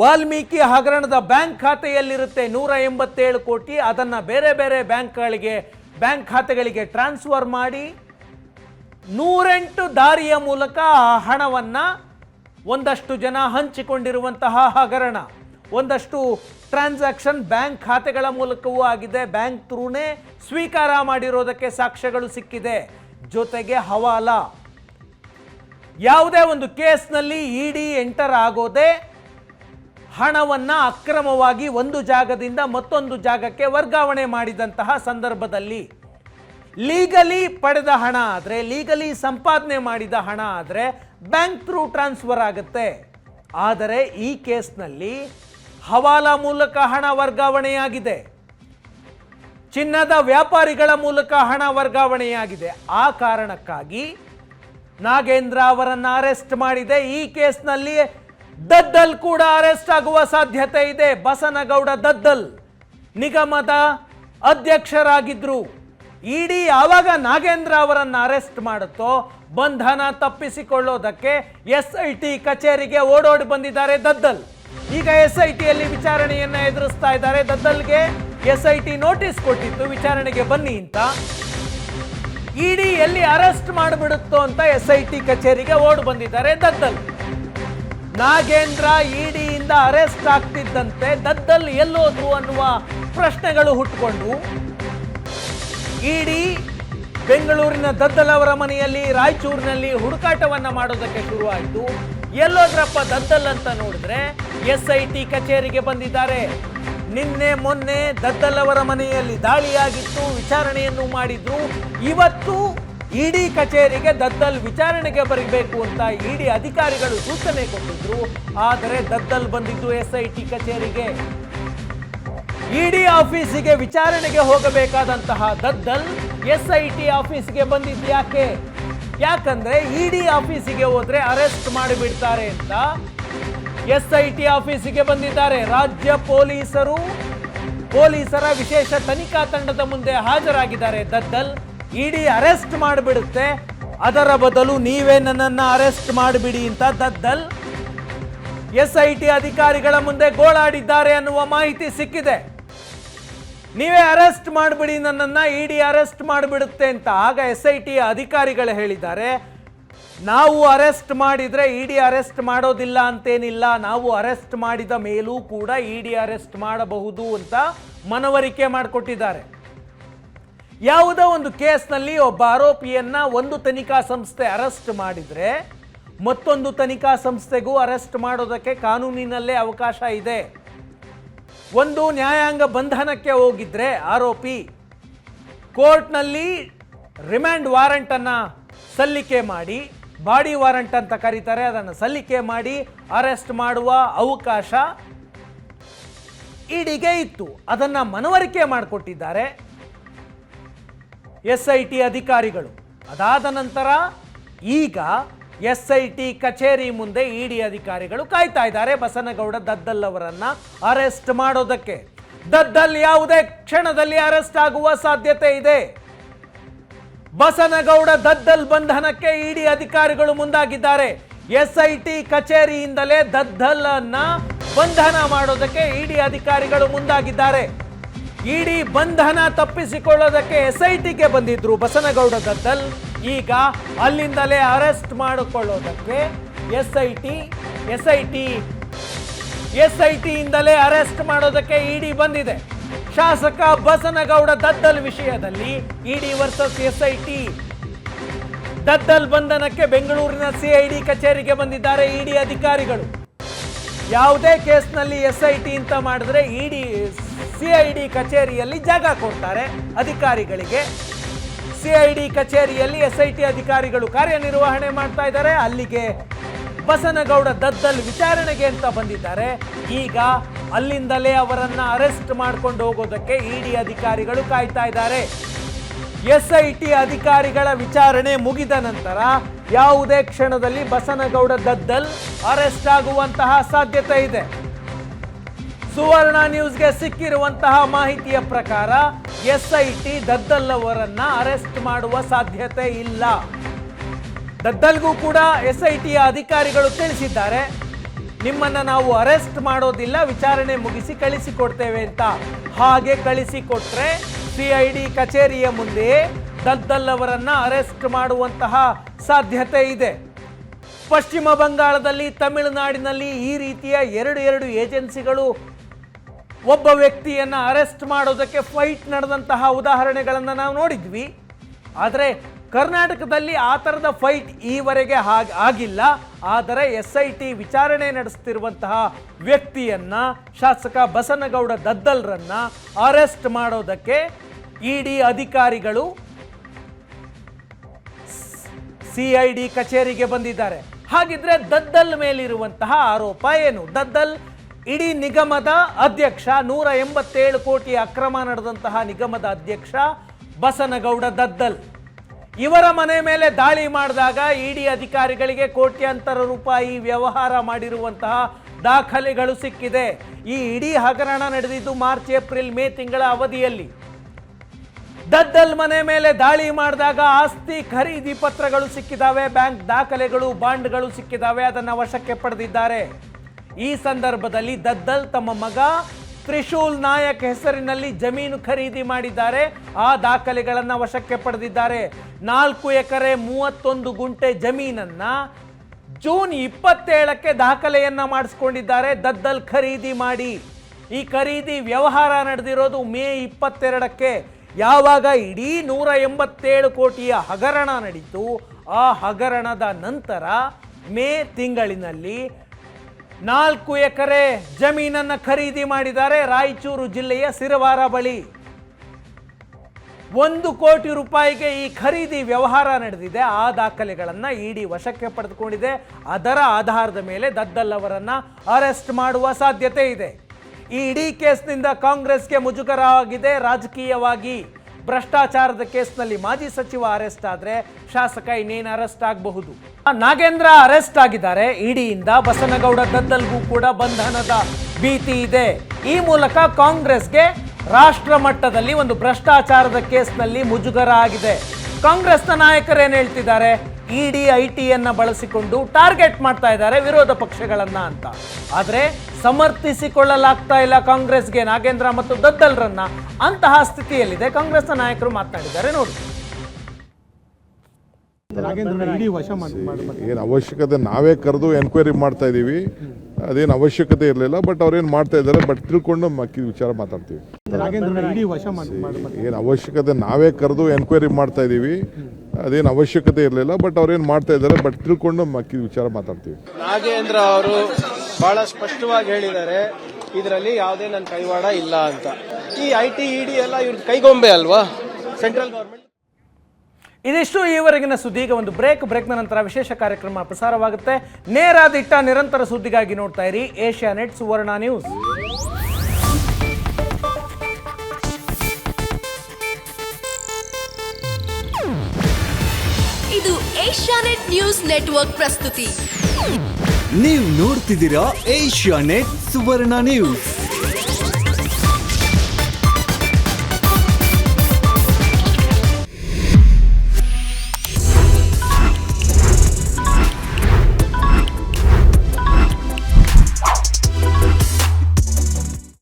ವಾಲ್ಮೀಕಿ ಹಗರಣದ ಬ್ಯಾಂಕ್ ಖಾತೆಯಲ್ಲಿರುತ್ತೆ ನೂರ ಎಂಬತ್ತೇಳು ಕೋಟಿ. ಅದನ್ನು ಬೇರೆ ಬೇರೆ ಬ್ಯಾಂಕ್ಗಳಿಗೆ, ಬ್ಯಾಂಕ್ ಖಾತೆಗಳಿಗೆ ಟ್ರಾನ್ಸ್ಫರ್ ಮಾಡಿ ನೂರೆಂಟು ದಾರಿಯ ಮೂಲಕ ಆ ಹಣವನ್ನು ಒಂದಷ್ಟು ಜನ ಹಂಚಿಕೊಂಡಿರುವಂತಹ ಹಗರಣ. ಒಂದಷ್ಟು ಟ್ರಾನ್ಸಾಕ್ಷನ್ ಬ್ಯಾಂಕ್ ಖಾತೆಗಳ ಮೂಲಕವೂ ಆಗಿದೆ. ಬ್ಯಾಂಕ್ ಥ್ರೂನೇ ಸ್ವೀಕಾರ ಮಾಡಿರೋದಕ್ಕೆ ಸಾಕ್ಷ್ಯಗಳು ಸಿಕ್ಕಿದೆ. ಜೊತೆಗೆ ಹವಾಲ. ಯಾವುದೇ ಒಂದು ಕೇಸ್ನಲ್ಲಿ ಇಡಿ ಎಂಟರ್ ಆಗೋದೇ ಹಣವನ್ನು ಅಕ್ರಮವಾಗಿ ಒಂದು ಜಾಗದಿಂದ ಮತ್ತೊಂದು ಜಾಗಕ್ಕೆ ವರ್ಗಾವಣೆ ಮಾಡಿದಂತಹ ಸಂದರ್ಭದಲ್ಲಿ. ಲೀಗಲಿ ಪಡೆದ ಹಣ ಆದರೆ, ಲೀಗಲಿ ಸಂಪಾದನೆ ಮಾಡಿದ ಹಣ ಆದರೆ ಬ್ಯಾಂಕ್ ಥ್ರೂ ಟ್ರಾನ್ಸ್ಫರ್ ಆಗುತ್ತೆ. ಆದರೆ ಈ ಕೇಸ್ನಲ್ಲಿ ಹವಾಲಾ ಮೂಲಕ ಹಣ ವರ್ಗಾವಣೆಯಾಗಿದೆ. ಚಿನ್ನದ ವ್ಯಾಪಾರಿಗಳ ಮೂಲಕ ಹಣ ವರ್ಗಾವಣೆಯಾಗಿದೆ. ಆ ಕಾರಣಕ್ಕಾಗಿ ನಾಗೇಂದ್ರ ಅವರನ್ನು ಅರೆಸ್ಟ್ ಮಾಡಿದೆ. ಈ ಕೇಸ್ನಲ್ಲಿ ದದ್ದಲ್ ಕೂಡ ಅರೆಸ್ಟ್ ಆಗುವ ಸಾಧ್ಯತೆ ಇದೆ. ಬಸನಗೌಡ ದದ್ದಲ್ ನಿಗಮದ ಅಧ್ಯಕ್ಷರಾಗಿದ್ರು. ಇಡಿ ಯಾವಾಗ ನಾಗೇಂದ್ರ ಅವರನ್ನು ಅರೆಸ್ಟ್ ಮಾಡುತ್ತೋ ಬಂಧನ ತಪ್ಪಿಸಿಕೊಳ್ಳೋದಕ್ಕೆ ಎಸ್ ಐ ಟಿ ಕಚೇರಿಗೆ ಓಡೋಡಿ ಬಂದಿದ್ದಾರೆ ದದ್ದಲ್. ಈಗ ಎಸ್ ಐ ಟಿಯಲ್ಲಿ ವಿಚಾರಣೆಯನ್ನ ಎದುರಿಸ್ತಾ ಇದ್ದಾರೆ. ದದ್ದಲ್ಗೆ ಎಸ್ ಐ ಟಿ ನೋಟಿಸ್ ಕೊಟ್ಟಿತ್ತು. ವಿಚಾರಣೆಗೆ ಬನ್ನಿ ಅಂತ. ಇಡಿ ಎಲ್ಲಿ ಅರೆಸ್ಟ್ ಮಾಡಿಬಿಡುತ್ತೋ ಅಂತ ಎಸ್ ಐ ಟಿ ಕಚೇರಿಗೆ ಓಡ್ ಬಂದಿದ್ದಾರೆ ದದ್ದಲ್. ನಾಗೇಂದ್ರ ಇಡಿಯಿಂದ ಅರೆಸ್ಟ್ ಆಗ್ತಿದ್ದಂತೆ ದದ್ದಲ್ ಎಲ್ಲೋದ್ರು ಅನ್ನುವ ಪ್ರಶ್ನೆಗಳು ಹುಟ್ಟುಕೊಂಡು ಇಡಿ ಬೆಂಗಳೂರಿನ ದದ್ದಲ್ ಅವರ ಮನೆಯಲ್ಲಿ ರಾಯಚೂರಿನಲ್ಲಿ ಹುಡುಕಾಟವನ್ನ ಮಾಡೋದಕ್ಕೆ ಶುರುವಾಯಿತು. ಎಲ್ಲೋದ್ರಪ್ಪ ದದ್ದಲ್ ಅಂತ ನೋಡಿದ್ರೆ ಎಸ್ ಐ ಟಿ ಕಚೇರಿಗೆ ಬಂದಿದ್ದಾರೆ. ನಿನ್ನೆ ಮೊನ್ನೆ ದದ್ದಲ್ ಅವರ ಮನೆಯಲ್ಲಿ ದಾಳಿಯಾಗಿತ್ತು, ವಿಚಾರಣೆಯನ್ನು ಮಾಡಿದ್ರು. ಇವತ್ತು ಇಡಿ ಕಚೇರಿಗೆ ದದ್ದಲ್ ವಿಚಾರಣೆಗೆ ಬರಬೇಕು ಅಂತ ಇಡಿ ಅಧಿಕಾರಿಗಳು ಸೂಚನೆ ಕೊಟ್ಟಿದ್ರು. ಆದರೆ ದದ್ದಲ್ ಬಂದಿದ್ದು ಎಸ್ ಐ ಟಿ ಕಚೇರಿಗೆ. ಇಡಿ ಆಫೀಸಿಗೆ ವಿಚಾರಣೆಗೆ ಹೋಗಬೇಕಾದಂತಹ ದದ್ದಲ್ ಎಸ್ ಐ ಟಿ ಆಫೀಸ್ಗೆ ಬಂದಿದ್ದು ಯಾಕೆ? ಯಾಕಂದ್ರೆ ಡಿ ಆಫೀಸಿಗೆ ಹೋದ್ರೆ ಅರೆಸ್ಟ್ ಮಾಡಿಬಿಡ್ತಾರೆ ಅಂತ ಎಸ್ ಐ ಟಿ ಆಫೀಸಿಗೆ ಬಂದಿದ್ದಾರೆ. ರಾಜ್ಯ ಪೊಲೀಸರು ಪೊಲೀಸರ ವಿಶೇಷ ತನಿಖಾ ತಂಡದ ಮುಂದೆ ಹಾಜರಾಗಿದ್ದಾರೆ. ದದ್ದಲ್, ಇಡಿ ಅರೆಸ್ಟ್ ಮಾಡಿಬಿಡುತ್ತೆ. ಅದರ ಬದಲು ನೀವೇ ನನ್ನನ್ನು ಅರೆಸ್ಟ್ ಮಾಡಿಬಿಡಿ ಅಂತ ದದ್ದಲ್ ಎಸ್ ಐ ಟಿ ಅಧಿಕಾರಿಗಳ ಮುಂದೆ ಗೋಳಾಡಿದ್ದಾರೆ ಅನ್ನುವ ಮಾಹಿತಿ ಸಿಕ್ಕಿದೆ. ನೀವೇ ಅರೆಸ್ಟ್ ಮಾಡಿಬಿಡಿ ನನ್ನನ್ನು, ಇಡಿ ಅರೆಸ್ಟ್ ಮಾಡಿಬಿಡುತ್ತೆ ಅಂತ ಆಗ ಎಸ್ ಐ ಟಿ ಅಧಿಕಾರಿಗಳು ಹೇಳಿದ್ದಾರೆ. ನಾವು ಅರೆಸ್ಟ್ ಮಾಡಿದರೆ ಇಡಿ ಅರೆಸ್ಟ್ ಮಾಡೋದಿಲ್ಲ ಅಂತೇನಿಲ್ಲ, ನಾವು ಅರೆಸ್ಟ್ ಮಾಡಿದ ಮೇಲೂ ಕೂಡ ಇಡಿ ಅರೆಸ್ಟ್ ಮಾಡಬಹುದು ಅಂತ ಮನವರಿಕೆ ಮಾಡಿಕೊಟ್ಟಿದ್ದಾರೆ. ಯಾವುದೋ ಒಂದು ಕೇಸ್ನಲ್ಲಿ ಒಬ್ಬ ಆರೋಪಿಯನ್ನ ಒಂದು ತನಿಖಾ ಸಂಸ್ಥೆ ಅರೆಸ್ಟ್ ಮಾಡಿದರೆ, ಮತ್ತೊಂದು ತನಿಖಾ ಸಂಸ್ಥೆಗೂ ಅರೆಸ್ಟ್ ಮಾಡೋದಕ್ಕೆ ಕಾನೂನಿನಲ್ಲೇ ಅವಕಾಶ ಇದೆ. ಒಂದು ನ್ಯಾಯಾಂಗ ಬಂಧನಕ್ಕೆ ಹೋಗಿದ್ರೆ ಆರೋಪಿ ಕೋರ್ಟ್ನಲ್ಲಿ ರಿಮ್ಯಾಂಡ್ ವಾರೆಂಟನ್ನು ಸಲ್ಲಿಕೆ ಮಾಡಿ, ಬಾಡಿ ವಾರೆಂಟ್ ಅಂತ ಕರೀತಾರೆ, ಅದನ್ನು ಸಲ್ಲಿಕೆ ಮಾಡಿ, ಅರೆಸ್ಟ್ ಮಾಡುವ ಅವಕಾಶ ಇಡಿಗೆ ಇತ್ತು. ಅದನ್ನು ಮನವರಿಕೆ ಮಾಡಿಕೊಟ್ಟಿದ್ದಾರೆ ಎಸ್ ಐ ಟಿ ಅಧಿಕಾರಿಗಳು. ಅದಾದ ನಂತರ ಈಗ ಎಸ್ ಕಚೇರಿ ಮುಂದೆ ಇಡಿ ಅಧಿಕಾರಿಗಳು ಕಾಯ್ತಾ ಇದ್ದಾರೆ. ಬಸನಗೌಡ ದದ್ದಲ್ ಅವರನ್ನ ಅರೆಸ್ಟ್ ಮಾಡೋದಕ್ಕೆ. ದದ್ದಲ್ ಯಾವುದೇ ಕ್ಷಣದಲ್ಲಿ ಅರೆಸ್ಟ್ ಆಗುವ ಸಾಧ್ಯತೆ ಇದೆ. ಬಸನಗೌಡ ದದ್ದಲ್ ಬಂಧನಕ್ಕೆ ಇಡಿ ಅಧಿಕಾರಿಗಳು ಮುಂದಾಗಿದ್ದಾರೆ. ಎಸ್ ಐ ಟಿ ಕಚೇರಿಯಿಂದಲೇ ದದ್ದಲ್ ಅನ್ನ ಬಂಧನ ಮಾಡೋದಕ್ಕೆ ಇಡಿ ಅಧಿಕಾರಿಗಳು ಮುಂದಾಗಿದ್ದಾರೆ. ಇಡಿ ಬಂಧನ ತಪ್ಪಿಸಿಕೊಳ್ಳೋದಕ್ಕೆ ಎಸ್ ಐ ಬಂದಿದ್ರು ಬಸನಗೌಡ ದದ್ದಲ್. ಈಗ ಅಲ್ಲಿಂದಲೇ arrest ಮಾಡಿಕೊಳ್ಳೋದಕ್ಕೆ S I T S I T S I ಟಿಯಿಂದಲೇ arrest ಮಾಡೋದಕ್ಕೆ ಇಡಿ ಬಂದಿದೆ. ಶಾಸಕ ಬಸನಗೌಡ ದದ್ದಲ್ ವಿಷಯದಲ್ಲಿ ED versus S I T Daddal ಬಂಧನಕ್ಕೆ ಬೆಂಗಳೂರಿನ ಸಿಐಡಿ ಕಚೇರಿಗೆ ಬಂದಿದ್ದಾರೆ ಇಡಿ ಅಧಿಕಾರಿಗಳು. ಯಾವುದೇ ಕೇಸ್ನಲ್ಲಿ ಎಸ್ ಐ ಟಿ ಅಂತ ಮಾಡಿದ್ರೆ ಇಡಿ ಸಿಐಡಿ ಕಚೇರಿಯಲ್ಲಿ ಜಾಗ ಕೊಡ್ತಾರೆ ಅಧಿಕಾರಿಗಳಿಗೆ. ಸಿಐಡಿ ಕಚೇರಿಯಲ್ಲಿ ಎಸ್ಐಟಿ ಅಧಿಕಾರಿಗಳು ಕಾರ್ಯನಿರ್ವಹಣೆ ಮಾಡ್ತಾ ಇದ್ದಾರೆ. ಅಲ್ಲಿಗೆ ಬಸನಗೌಡ ದದ್ದಲ್ ವಿಚಾರಣೆಗೆ ಅಂತ ಬಂದಿದ್ದಾರೆ. ಈಗ ಅಲ್ಲಿಂದಲೇ ಅವರನ್ನ ಅರೆಸ್ಟ್ ಮಾಡ್ಕೊಂಡು ಹೋಗೋದಕ್ಕೆ ಇಡಿ ಅಧಿಕಾರಿಗಳು ಕಾಯ್ತಾ ಇದ್ದಾರೆ. ಎಸ್ಐಟಿ ಅಧಿಕಾರಿಗಳ ವಿಚಾರಣೆ ಮುಗಿದ ನಂತರ ಯಾವುದೇ ಕ್ಷಣದಲ್ಲಿ ಬಸನಗೌಡ ದದ್ದಲ್ ಅರೆಸ್ಟ್ ಆಗುವಂತಹ ಸಾಧ್ಯತೆ ಇದೆ. ಸುವರ್ಣ ನ್ಯೂಸ್ಗೆ ಸಿಕ್ಕಿರುವಂತಹ ಮಾಹಿತಿಯ ಪ್ರಕಾರ ಎಸ್ಐಟಿ ಐ ದದ್ದಲ್ ಅವರನ್ನ ಅರೆಸ್ಟ್ ಮಾಡುವ ಸಾಧ್ಯತೆ ಇಲ್ಲ. ದದ್ದಲ್ಗೂ ಕೂಡ ಎಸ್ಐಟಿಯ ಐ ಟಿಯ ಅಧಿಕಾರಿಗಳು ತಿಳಿಸಿದ್ದಾರೆ. ನಿಮ್ಮನ್ನ ನಾವು ಅರೆಸ್ಟ್ ಮಾಡೋದಿಲ್ಲ, ವಿಚಾರಣೆ ಮುಗಿಸಿ ಕಳಿಸಿಕೊಡ್ತೇವೆ ಅಂತ. ಹಾಗೆ ಕಳಿಸಿಕೊಟ್ರೆ ಸಿಐಡಿ ಕಚೇರಿಯ ಮುಂದೆ ದದ್ದಲ್ ಅವರನ್ನ ಅರೆಸ್ಟ್ ಮಾಡುವಂತಹ ಸಾಧ್ಯತೆ ಇದೆ. ಪಶ್ಚಿಮ ಬಂಗಾಳದಲ್ಲಿ ತಮಿಳುನಾಡಿನಲ್ಲಿ ಈ ರೀತಿಯ ಎರಡು ಎರಡು ಏಜೆನ್ಸಿಗಳು ಒಬ್ಬ ವ್ಯಕ್ತಿಯನ್ನು ಅರೆಸ್ಟ್ ಮಾಡೋದಕ್ಕೆ ಫೈಟ್ ನಡೆದಂತಹ ಉದಾಹರಣೆಗಳನ್ನು ನಾವು ನೋಡಿದ್ವಿ. ಆದರೆ ಕರ್ನಾಟಕದಲ್ಲಿ ಆ ಥರದ ಫೈಟ್ ಈವರೆಗೆ ಹಾಗೆ ಆಗಿಲ್ಲ. ಆದರೆ ಎಸ್ ಐ ಟಿ ವಿಚಾರಣೆ ನಡೆಸ್ತಿರುವಂತಹ ವ್ಯಕ್ತಿಯನ್ನು ಶಾಸಕ ಬಸನಗೌಡ ದದ್ದಲ್ರನ್ನು ಅರೆಸ್ಟ್ ಮಾಡೋದಕ್ಕೆ ಇಡಿ ಅಧಿಕಾರಿಗಳು ಸಿ ಐ ಡಿ ಕಚೇರಿಗೆ ಬಂದಿದ್ದಾರೆ. ಹಾಗಿದ್ರೆ ದದ್ದಲ್ ಮೇಲಿರುವಂತಹ ಆರೋಪ ಏನು? ದದ್ದಲ್ ಇಡೀ ನಿಗಮದ ಅಧ್ಯಕ್ಷ ನೂರ ಎಂಬತ್ತೇಳು ಕೋಟಿ ಅಕ್ರಮ ನಡೆದಂತಹ ನಿಗಮದ ಅಧ್ಯಕ್ಷ ಬಸನಗೌಡ ದದ್ದಲ್. ಇವರ ಮನೆ ಮೇಲೆ ದಾಳಿ ಮಾಡಿದಾಗ ಇಡಿ ಅಧಿಕಾರಿಗಳಿಗೆ ಕೋಟ್ಯಾಂತರ ರೂಪಾಯಿ ವ್ಯವಹಾರ ಮಾಡಿರುವಂತಹ ದಾಖಲೆಗಳು ಸಿಕ್ಕಿದೆ. ಈ ಇಡೀ ಹಗರಣ ನಡೆದಿದ್ದು ಮಾರ್ಚ್, ಏಪ್ರಿಲ್, ಮೇ ತಿಂಗಳ ಅವಧಿಯಲ್ಲಿ. ದದ್ದಲ್ ಮನೆ ಮೇಲೆ ದಾಳಿ ಮಾಡಿದಾಗ ಆಸ್ತಿ ಖರೀದಿ ಪತ್ರಗಳು ಸಿಕ್ಕಿದಾವೆ, ಬ್ಯಾಂಕ್ ದಾಖಲೆಗಳು, ಬಾಂಡ್ಗಳು ಸಿಕ್ಕಿದಾವೆ, ಅದನ್ನು ವಶಕ್ಕೆ ಪಡೆದಿದ್ದಾರೆ. ಈ ಸಂದರ್ಭದಲ್ಲಿ ದದ್ದಲ್ ತಮ್ಮ ಮಗ ತ್ರಿಶೂಲ್ ನಾಯಕ್ ಹೆಸರಿನಲ್ಲಿ ಜಮೀನು ಖರೀದಿ ಮಾಡಿದ್ದಾರೆ. ಆ ದಾಖಲೆಗಳನ್ನು ವಶಕ್ಕೆ ಪಡೆದಿದ್ದಾರೆ. ನಾಲ್ಕು ಎಕರೆ ಮೂವತ್ತೊಂದು ಗುಂಟೆ ಜಮೀನನ್ನ ಜೂನ್ ಇಪ್ಪತ್ತೇಳಕ್ಕೆ ದಾಖಲೆಯನ್ನ ಮಾಡಿಸ್ಕೊಂಡಿದ್ದಾರೆ. ದದ್ದಲ್ ಖರೀದಿ ಮಾಡಿ. ಈ ಖರೀದಿ ವ್ಯವಹಾರ ನಡೆದಿರೋದು ಮೇ ಇಪ್ಪತ್ತೆರಡಕ್ಕೆ. ಯಾವಾಗ ಇಡೀ ನೂರ ಎಂಬತ್ತೇಳು ಕೋಟಿಯ ಹಗರಣ ನಡೀತು. ಆ ಹಗರಣದ ನಂತರ ಮೇ ತಿಂಗಳಿನಲ್ಲಿ ನಾಲ್ಕು ಎಕರೆ ಜಮೀನನ್ನು ಖರೀದಿ ಮಾಡಿದ್ದಾರೆ ರಾಯಚೂರು ಜಿಲ್ಲೆಯ ಸಿರವಾರ ಬಳಿ. ಒಂದು ಕೋಟಿ ರೂಪಾಯಿಗೆ ಈ ಖರೀದಿ ವ್ಯವಹಾರ ನಡೆದಿದೆ. ಆ ದಾಖಲೆಗಳನ್ನು ಇಡಿ ವಶಕ್ಕೆ ಪಡೆದುಕೊಂಡಿದೆ. ಅದರ ಆಧಾರದ ಮೇಲೆ ದದ್ದಲ್ ಅವರನ್ನ ಅರೆಸ್ಟ್ ಮಾಡುವ ಸಾಧ್ಯತೆ ಇದೆ. ಈ ಇಡೀ ಕೇಸ್ನಿಂದ ಕಾಂಗ್ರೆಸ್ಗೆ ಮುಜುಗರ ಆಗಿದೆ ರಾಜಕೀಯವಾಗಿ. ಭ್ರಷ್ಟಾಚಾರದ ಕೇಸ್ನಲ್ಲಿ ಮಾಜಿ ಸಚಿವ ಅರೆಸ್ಟ್ ಆದ್ರೆ ಶಾಸಕ ಇನ್ನೇನು ಅರೆಸ್ಟ್ ಆಗಬಹುದು? ನಾಗೇಂದ್ರ ಅರೆಸ್ಟ್ ಆಗಿದ್ದಾರೆ. ಇಡಿಯಿಂದ ಬಸನಗೌಡ ದದ್ದಲ್ಗೂ ಕೂಡ ಬಂಧನದ ಭೀತಿ ಇದೆ. ಈ ಮೂಲಕ ಕಾಂಗ್ರೆಸ್ಗೆ ರಾಷ್ಟ್ರ ಮಟ್ಟದಲ್ಲಿ ಒಂದು ಭ್ರಷ್ಟಾಚಾರದ ಕೇಸ್ನಲ್ಲಿ ಮುಜುಗರ ಆಗಿದೆ. ಕಾಂಗ್ರೆಸ್ನ ನಾಯಕರೇನು ಹೇಳ್ತಿದ್ದಾರೆ? ಇಡಿ, ಐ ಟಿಯನ್ನು ಬಳಸಿಕೊಂಡು ಟಾರ್ಗೆಟ್ ಮಾಡ್ತಾ ಇದ್ದಾರೆ ವಿರೋಧ ಪಕ್ಷಗಳನ್ನ ಅಂತ. ಆದ್ರೆ ಸಮರ್ಥಿಸಿಕೊಳ್ಳಲಾಗ್ತಾ ಇಲ್ಲ ಕಾಂಗ್ರೆಸ್ಗೆ ನಾಗೇಂದ್ರ ಮತ್ತು ದದ್ದಲ್ರನ್ನ. ಅಂತಹ ಸ್ಥಿತಿಯಲ್ಲಿದೆ. ಕಾಂಗ್ರೆಸ್ನ ನಾಯಕರು ಮಾತನಾಡಿದ್ದಾರೆ. ನೋಡಿ. ಏನು ಅವಶ್ಯಕತೆ ನಾವೇ ಕರೆದು ಎನ್ಕ್ವೈರಿ ಮಾಡ್ತಾ ಇದ್ದೀವಿ ಅದೇನು ಅವಶ್ಯಕತೆ ಇರಲಿಲ್ಲ ಬಟ್ ಅವ್ರೇನು ಮಾಡ್ತಾ ಇದ್ದಾರೆ ಬಟ್ ತಿಳ್ಕೊಂಡು ಮಕ್ಕಿ ವಿಚಾರ ಮಾತಾಡ್ತೀವಿ. ನಾಗೇಂದ್ರ ಇಡೀ ವಶ ಮಾಡಿ ಮಾಡಿ ಮಾಡಿ ಏನು ಅವಶ್ಯಕತೆ ನಾವೇ ಕರೆದು ಎನ್ಕ್ವೈರಿ ಮಾಡ್ತಾ ಇದ್ದೀವಿ ಅದೇನು ಅವಶ್ಯಕತೆ ಇರಲಿಲ್ಲ ಬಟ್ ಅವ್ರೇನು ಮಾಡ್ತಾ ಇದ್ದಾರೆ ಬಟ್ ತಿಳ್ಕೊಂಡು ಮಕ್ಕಿ ವಿಚಾರ ಮಾತಾಡ್ತೀವಿ. ನಾಗೇಂದ್ರ ಅವರು ಬಹಳ ಸ್ಪಷ್ಟವಾಗಿ ಹೇಳಿದ್ದಾರೆ ಇದರಲ್ಲಿ ಯಾವುದೇ ನನ್ನ ಕೈವಾಡ ಇಲ್ಲ ಅಂತ. ಈ ಐ ಟಿ ಇಡಿ ಎಲ್ಲ ಇವ್ರ ಕೈಗೊಂಬೆ ಅಲ್ವಾ? ಸೆಂಟ್ರಲ್ ಗೌರ್ಮೆಂಟ್ ಇದಿಷ್ಟು ಈವರೆಗಿನ ಸುದ್ದಿ ಈಗ ಒಂದು ಬ್ರೇಕ್. ಬ್ರೇಕ್ನ ನಂತರ ವಿಶೇಷ ಕಾರ್ಯಕ್ರಮ ಪ್ರಸಾರವಾಗುತ್ತೆ. ನೇರ ದಿಟ್ಟ ನಿರಂತರ ಸುದ್ದಿಗಾಗಿ ನೋಡ್ತಾ ಇರಿ ಏಷ್ಯಾ ನೆಟ್ ಸುವರ್ಣ ನ್ಯೂಸ್. ಇದು ಏಷ್ಯಾನೆಟ್ ನ್ಯೂಸ್ ನೆಟ್ವರ್ಕ್ ಪ್ರಸ್ತುತಿ. ನೀವು ನೋಡ್ತಿದ್ದೀರಾ ಏಷ್ಯಾ ನೆಟ್ ಸುವರ್ಣ ನ್ಯೂಸ್.